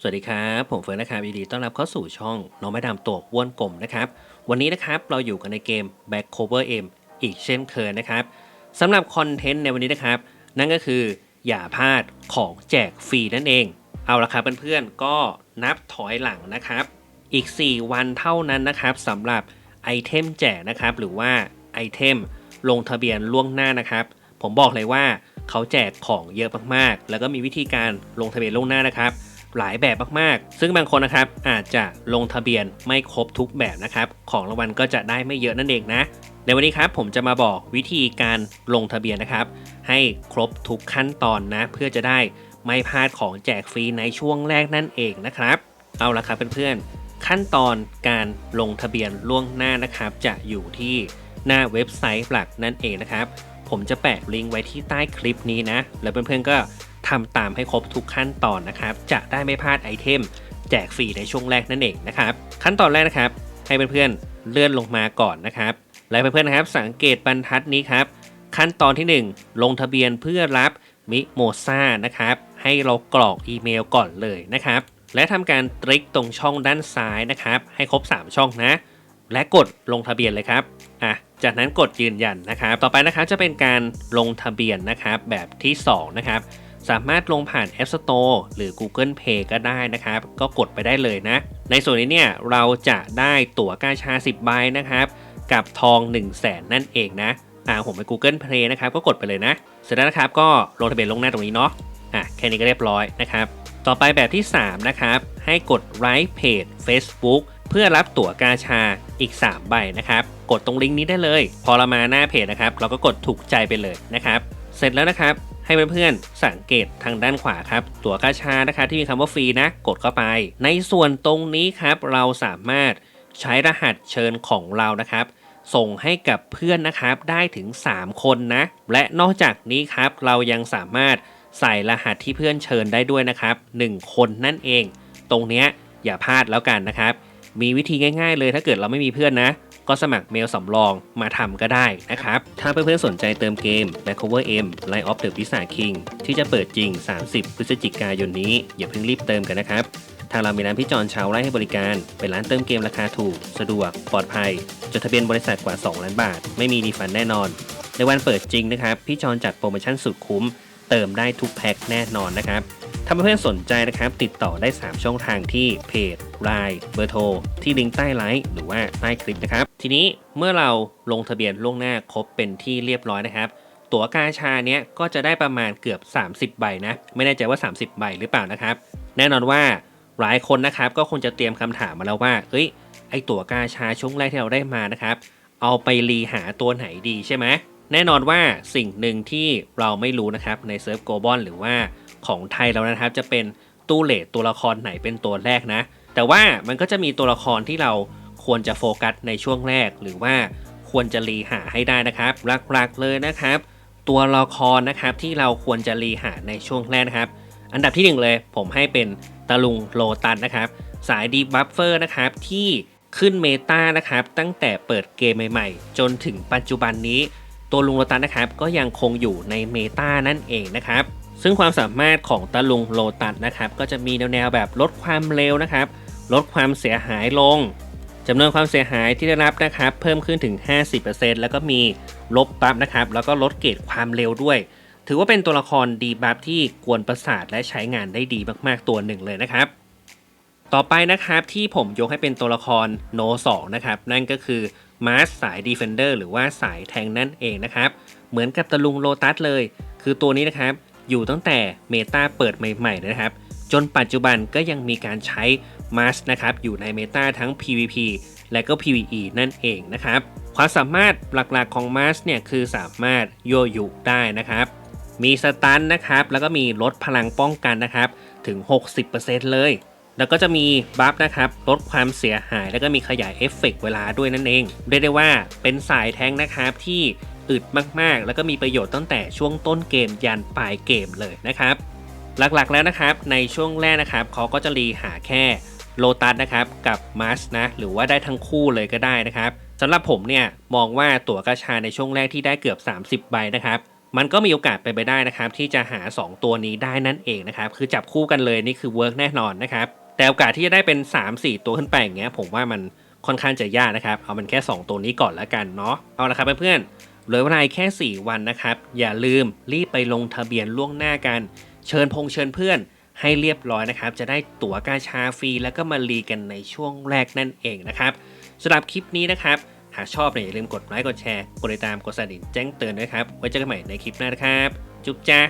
สวัสดีครับ ผมเฟิร์นนะครับยินดีต้อนรับเข้าสู่ช่องน้องไม่ดำตัวอ้วนกลมนะครับ วันนี้นะครับเราอยู่กันในเกม Back Cover M อีกเช่นเคยนะครับสำหรับคอนเทนต์ในวันนี้นะครับ นั่นก็คืออย่าพลาดของแจกฟรีนั่นเอง เอาละครับเพื่อนๆก็นับถอยหลังนะครับ อีก 4 วันเท่านั้นนะครับสำหรับไอเทมแจกนะครับ หรือว่าไอเทมลงทะเบียนล่วงหน้านะครับ ผมบอกเลยว่าเขาแจกของเยอะมากๆ แล้วก็มีวิธีการลงทะเบียนล่วงหน้านะครับ หลายแบบมากๆ ซึ่งบางคนนะครับอาจจะลงทะเบียนไม่ครบทุกแบบนะครับ ของรางวัลก็จะได้ไม่เยอะนั่นเองนะ ในวันนี้ครับผมจะมาบอกวิธีการลงทะเบียนนะครับ ให้ครบทุกขั้นตอนนะ เพื่อจะได้ไม่พลาดของแจกฟรีในช่วงแรกนั่นเองนะครับ เอาละครับเพื่อนๆขั้นตอนการลงทะเบียนล่วงหน้านะครับ จะอยู่ที่หน้าเว็บไซต์หลักนั่นเองนะครับผมจะแปะลิงก์ไว้ที่ใต้คลิปนี้นะ แล้วเพื่อนๆก็ ทำตามให้ครบทุกขั้นตอนนะครับ จะได้ไม่พลาดไอเทม แจกฟรีในช่วงแรกนั่นเองนะครับ ขั้นตอนแรกนะครับ ให้เพื่อนๆเลื่อนลงมาก่อนนะครับ และเพื่อนๆนะครับ สังเกตบรรทัดนี้ครับ ขั้นตอนที่ 1 ลงทะเบียนเพื่อรับมิโมซ่านะครับ ให้เรากรอกอีเมลก่อนเลยนะครับ และทำการตริกตรงช่องด้านซ้ายนะครับ ให้ครบ 3 ช่องนะ และกดลงทะเบียนเลยครับ อะ จากนั้นกดยืนยันนะครับ ต่อไปนะครับจะเป็นการลงทะเบียนนะครับแบบที่ 2 นะครับ สามารถลงผ่าน App Store หรือ Google Play ก็ได้นะครับ ก็กดไปได้เลยนะ ในส่วนนี้เนี่ยเราจะได้ตั๋วกาชา 10 ใบนะครับ กับทอง 1 0 0 0 0แสนนั่นเองนะอ่าผมไป Google Play นะครับก็กดไปเลยนะ เสร็จแล้วนะครับก็ลงทะเบียนลงหน้าตรงนี้เนาะอะแค่นี้ก็เรียบร้อยนะครับ ต่อไปแบบที่ 3 นะครับ ให้กดไลค์เพจ Facebook เพื่อรับตั๋วกาชาอีก 3 ใบนะครับ กดตรงลิงก์นี้ได้เลย พอเรามาหน้าเพจนะครับ เราก็กดถูกใจไปเลยนะครับ เสร็จแล้วนะครับ ให้เพื่อนๆสังเกตทางด้านขวาครับ ตั๋วกาชานะคะที่มีคำว่าฟรีนะ กดเข้าไป ในส่วนตรงนี้ครับ เราสามารถใช้รหัสเชิญของเรานะครับ ส่งให้กับเพื่อนนะครับได้ถึง 3 คนนะ และนอกจากนี้ครับเรายังสามารถใส่รหัสที่เพื่อนเชิญได้ด้วยนะครับ 1 คนนั่นเอง ตรงเนี้ยอย่าพลาดแล้วกันนะครับ มีวิธีง่ายๆเลยถ้าเกิดเราไม่มีเพื่อนนะ ก็สมัครเมลสำรองมาทำก็ได้นะครับ ถ้าเพื่อนๆสนใจเติมเกม Back Cover M Line of the p i z z a King ที่จะเปิดจริง 30 พฤศจิกายนนี้ อย่าเพิ่งรีบเติมกันนะครับทางเรามีร้านพี่จอนชาวไร่ให้บริการ เป็นร้านเติมเกมราคาถูก สะดวก ปลอดภัย จดทะเบียนบริษัทกว่า 2 ล้านบาท ไม่มีดีฟันแน่นอน ในวันเปิดจริงนะครับ พี่จอนจัดโปรโมชั่นสุดคุ้ม เติมได้ทุกแพ็คแน่นอนนะครับ ถ้าเพื่อนๆสนใจนะครับ ติดต่อได้ 3 ช่องทางที่เพจ Line เบอร์โทรที่ลิงก์ใต้ไลฟ์หรือว่าใต้คลิปนะครับ ทีนี้เมื่อเราลงทะเบียนล่วงหน้าครบเป็นที่เรียบร้อยนะครับ ตั๋วกาชาเนี้ยก็จะได้ประมาณเกือบ 30 ใบนะ ไม่แน่ใจว่า 30 ใบหรือเปล่านะครับ แน่นอนว่าหลายคนนะครับก็คงจะเตรียมคำถามมาแล้วว่าเฮ้ยไอตั๋วกาชาช่วงแรกที่เราได้มานะครับ เอาไปรีหาตัวไหนดีใช่ไหมแน่นอนว่าสิ่งหนึ่งที่เราไม่รู้นะครับในเซิร์ฟโกลบอลหรือว่า ของไทยเรานะครับ จะเป็นตู้เลทตัวละครไหนเป็นตัวแรกนะ แต่ว่ามันก็จะมีตัวละครที่เราควรจะโฟกัสในช่วงแรก หรือว่าควรจะรีหาให้ได้นะครับหลักๆเลยนะครับ ตัวละครนะครับที่เราควรจะรีหาในช่วงแรกนะครับ อันดับที่หนึ่งเลย ผมให้เป็นตะลุงโลตัสนะครับ สายดีบัฟเฟอร์นะครับที่ขึ้นเมตานะครับ ตั้งแต่เปิดเกมใหม่ๆ จนถึงปัจจุบันนี้ ตัวลุงโลตัสนะครับ ก็ยังคงอยู่ในเมตานั่นเองนะครับ ซึ่งความสามารถของตะลุงโลตัสนะครับก็จะมีแนวๆแบบลดความเร็วนะครับ ลดความเสียหายลงจำนวนความเสียหายที่ได้รับนะครับ เพิ่มขึ้นถึง 50%แล้วก็มีลบบัฟนะครับ แล้วก็ลดเกรดความเร็วด้วย ถือว่าเป็นตัวละครดีบัฟที่กวนประสาทและใช้งานได้ดีมากๆตัวหนึ่งเลยนะครับ ต่อไปนะครับที่ผมยกให้เป็นตัวละครโน2นะครับ นั่นก็คือมาสสายดีเฟนเดอร์หรือว่าสายแทงนั่นเองนะครับ เหมือนกับตะลุงโลตัสเลย คือตัวนี้นะครับ อยู่ตั้งแต่เมตาเปิดใหม่ ๆ นะครับ จนปัจจุบันก็ยังมีการใช้มาสนะครับอยู่ในเมตาทั้ง PVP และก็ PVE นั่นเองนะครับ ความสามารถหลักๆของมาสเนี่ยคือสามารถโยยุได้นะครับ มีสตันนะครับ แล้วก็มีลดพลังป้องกันนะครับถึง 60%เลย แล้วก็จะมีบัฟนะครับลดความเสียหาย แล้วก็มีขยายเอฟเฟกต์เวลาด้วยนั่นเอง เรียกได้ว่าเป็นสายแทงนะครับที่ อึดมากๆ แล้วก็มีประโยชน์ตั้งแต่ช่วงต้นเกมยันปลายเกมเลยนะครับ หลักๆแล้วนะครับในช่วงแรกนะครับเขาก็จะรีหาแค่โลตัสนะครับกับมาสนะหรือว่าได้ทั้งคู่เลยก็ได้นะครับสำหรับผมเนี่ยมองว่าตั๋วกระชาในช่วงแรกที่ได้เกือบ 30 ใบนะครับมันก็มีโอกาสเป็นไปได้นะครับที่จะหา 2 ตัวนี้ได้นั่นเองนะครับคือจับคู่กันเลยนี่คือเวิร์กแน่นอนนะครับแต่โอกาสที่จะได้เป็น 3-4 ตัวขึ้นไปอย่างเงี้ยผมว่ามันค่อนข้างจะยากนะครับ เอามันแค่ 2 ตัวนี้ก่อนแล้วกันเนาะ เอาละครับเพื่อนๆ เหลือเวลาแค่ 4 วันนะครับ อย่าลืมรีบไปลงทะเบียนล่วงหน้ากัน เชิญพงเชิญเพื่อนให้เรียบร้อยนะครับ จะได้ตั๋วกาชาฟรีแล้วก็มารีกันในช่วงแรกนั่นเองนะครับสำหรับคลิปนี้นะครับ หากชอบเนี่ยอย่าลืมกดไลค์กดแชร์กดติดตามกดสั่นแจ้งเตือนด้วยครับไว้เจอกันใหม่ในคลิปหน้านะครับ จุ๊บจ้า